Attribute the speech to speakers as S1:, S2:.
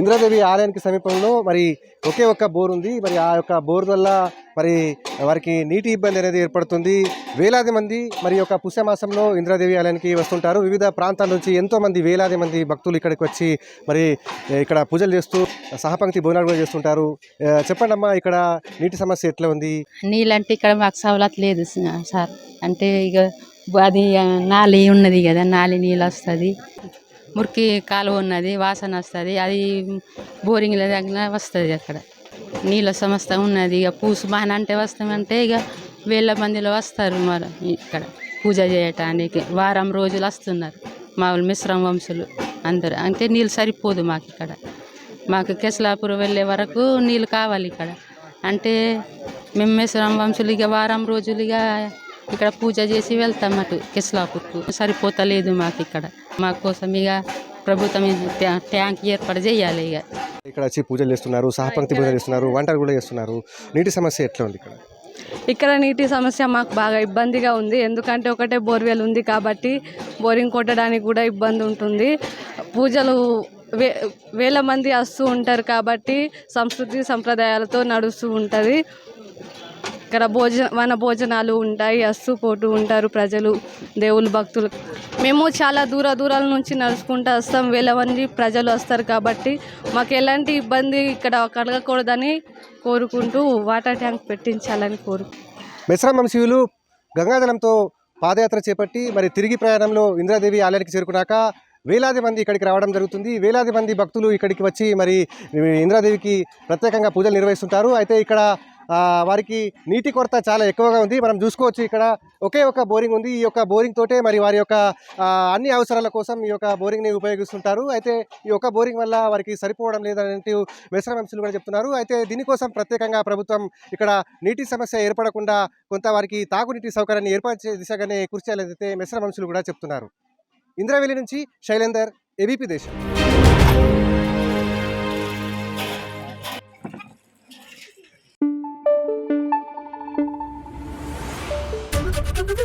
S1: ఇంద్రాదేవి ఆలయానికి సమీపంలో మరి ఒకే ఒక్క బోర్ ఉంది. మరి ఆ యొక్క బోర్ వల్ల మరి వారికి నీటి ఇబ్బంది అనేది ఏర్పడుతుంది. వేలాది మంది మరి యొక్క పుష్యమాసంలో ఇంద్రాదేవి ఆలయానికి వస్తుంటారు. వివిధ ప్రాంతాల నుంచి ఎంతో మంది వేలాది మంది భక్తులు ఇక్కడికి వచ్చి మరి ఇక్కడ పూజలు చేస్తూ సహపంక్తి భోజనాలు కూడా చేస్తుంటారు. చెప్పండి అమ్మా ఇక్కడ నీటి సమస్య ఎట్లా ఉంది?
S2: నీళ్ళంటే ఇక్కడ మాకు సవలత లేదు సార్. అంటే ఇక అది నాలి ఉన్నది కదా నాలి నీళ్ళు వస్తుంది. మురికి కాలువ ఉన్నది వాసన వస్తుంది అది బోరింగ్ల దగ్గర వస్తుంది అక్కడ. నీళ్ళ సమస్య ఉన్నది ఇక పూసు బాగా అంటే వస్తామంటే ఇక వేల మందిలో వస్తారు మరి ఇక్కడ పూజ చేయటానికి. వారం రోజులు వస్తున్నారు మా వాళ్ళు మిశ్రమ వంశులు అందరు. అంటే నీళ్ళు సరిపోదు మాకు ఇక్కడ. మాకు కెస్లాపూర్ వెళ్ళే వరకు నీళ్ళు కావాలి ఇక్కడ. అంటే మేము మిశ్రమ వంశులు ఇక వారం రోజులుగా ఇక్కడ పూజ చేసి వెళ్తాం అటు కెస్లాపూర్కు. సరిపోతలేదు మాకు ఇక్కడ. మా కోసం ఇక ప్రభుత్వం ట్యాంక్ ఏర్పాటు చేయాలి ఇక.
S1: ఇక్కడ వచ్చి పూజలు చేస్తున్నారు సహపంక్తి భోజనం చేస్తున్నారు వంటలు కూడా చేస్తున్నారు. నీటి సమస్య ఎట్లా ఉంది ఇక్కడ?
S3: ఇక్కడ నీటి సమస్య మాకు బాగా ఇబ్బందిగా ఉంది. ఎందుకంటే ఒకటే బోర్వెల్ ఉంది కాబట్టి బోరింగ్ కొట్టడానికి కూడా ఇబ్బంది ఉంటుంది. పూజలు వే వేల మంది వస్తూ ఉంటారు కాబట్టి సంస్కృతి సంప్రదాయాలతో నడుస్తూ ఉంటుంది. ఇక్కడ భోజన వన భోజనాలు ఉంటాయి వస్తూ పోతూ ఉంటారు ప్రజలు దేవుళ్ళు భక్తులు. మేము చాలా దూర దూరాల నుంచి నడుచుకుంటూ వస్తాం వేల మంది ప్రజలు వస్తారు కాబట్టి మాకు ఎలాంటి ఇబ్బంది ఇక్కడ కలగకూడదని కోరుకుంటూ వాటర్ ట్యాంక్ పెట్టించాలని కోరు.
S1: మిశ్రమం శివులు గంగాధనంతో పాదయాత్ర చేపట్టి మరి తిరిగి ప్రయాణంలో ఇంద్రాదేవి ఆలయానికి చేరుకున్నాక వేలాది మంది ఇక్కడికి రావడం జరుగుతుంది. వేలాది మంది భక్తులు ఇక్కడికి వచ్చి మరి ఇంద్రాదేవికి ప్రత్యేకంగా పూజలు నిర్వహిస్తుంటారు. అయితే ఇక్కడ వారికి నీటి కొరత చాలా ఎక్కువగా ఉంది. మనం చూసుకోవచ్చు ఇక్కడ ఒకే ఒక బోరింగ్ ఉంది. ఈ యొక్క బోరింగ్ తోటే మరి వారి యొక్క అన్ని అవసరాల కోసం ఈ యొక్క బోరింగ్ని ఉపయోగిస్తుంటారు. అయితే ఈ యొక్క బోరింగ్ వల్ల వారికి సరిపోవడం లేదంటూ మిశ్రమ కూడా చెప్తున్నారు. అయితే దీనికోసం ప్రత్యేకంగా ప్రభుత్వం ఇక్కడ నీటి సమస్య ఏర్పడకుండా కొంత వారికి తాగునీటి సౌకర్యాన్ని ఏర్పాటు దిశగానే కృషి చేయాలైతే మిశ్రమ వంశీయులు కూడా చెప్తున్నారు. ఇంద్రవెల్లి నుంచి Shailender ABP Desam. Thank you.